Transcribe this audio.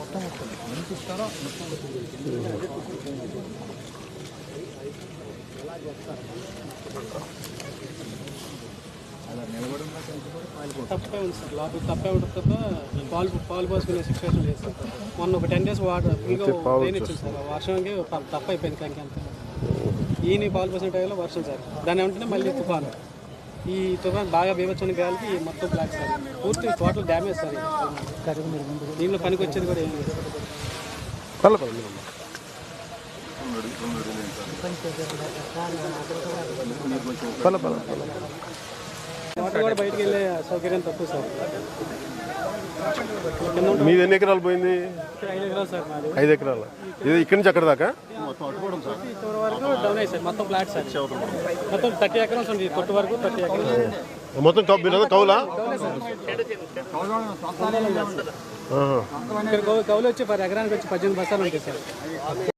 మొత్తం వస్తుంది ఎంత ఇస్తారో మొత్తం అలా నిలబడి కూడా కాలిపోతుంది తప్పే ఉంది సార్. లోపల తప్పే ఉంటుంది తప్ప పాలు పాలు పోసుకునే సిచ్యువేషన్ లేదు సార్. మొన్న ఒక టెన్ డేస్ వాటర్ ఫుల్గా రెయిన్ వచ్చింది సార్. ఆ వర్షంకి తప్ప అయిపోయింది కంకి అంతా. ఈయన పాలు పోసిన టైంలో వర్షం సార్. దాని వెంటనే మళ్ళీ తుఫాను. ఈ తుఫాన్ బాగా బీభత్సమైన గాలికి మొత్తం బ్లాక్ సార్ పూర్తి టోటల్ డ్యామేజ్ సార్. దీనిలో పనికి వచ్చేది కూడా ఏం లేదు వాటర్ కూడా బయటికి వెళ్ళే సౌకర్యం తక్కువ సార్. మీది ఎన్ని ఎకరాలు పోయింది? ఐదు ఎకరాలు. ఇది ఇక్కడి నుంచి అక్కడ దాకా? మొత్తం మొత్తం కొట్టు వరకు మొత్తం కౌలా ఇక్కడ కౌలు వచ్చి పది ఎకరానికి వచ్చి పద్దెనిమిది బస్తాలు ఉంటాయి సార్.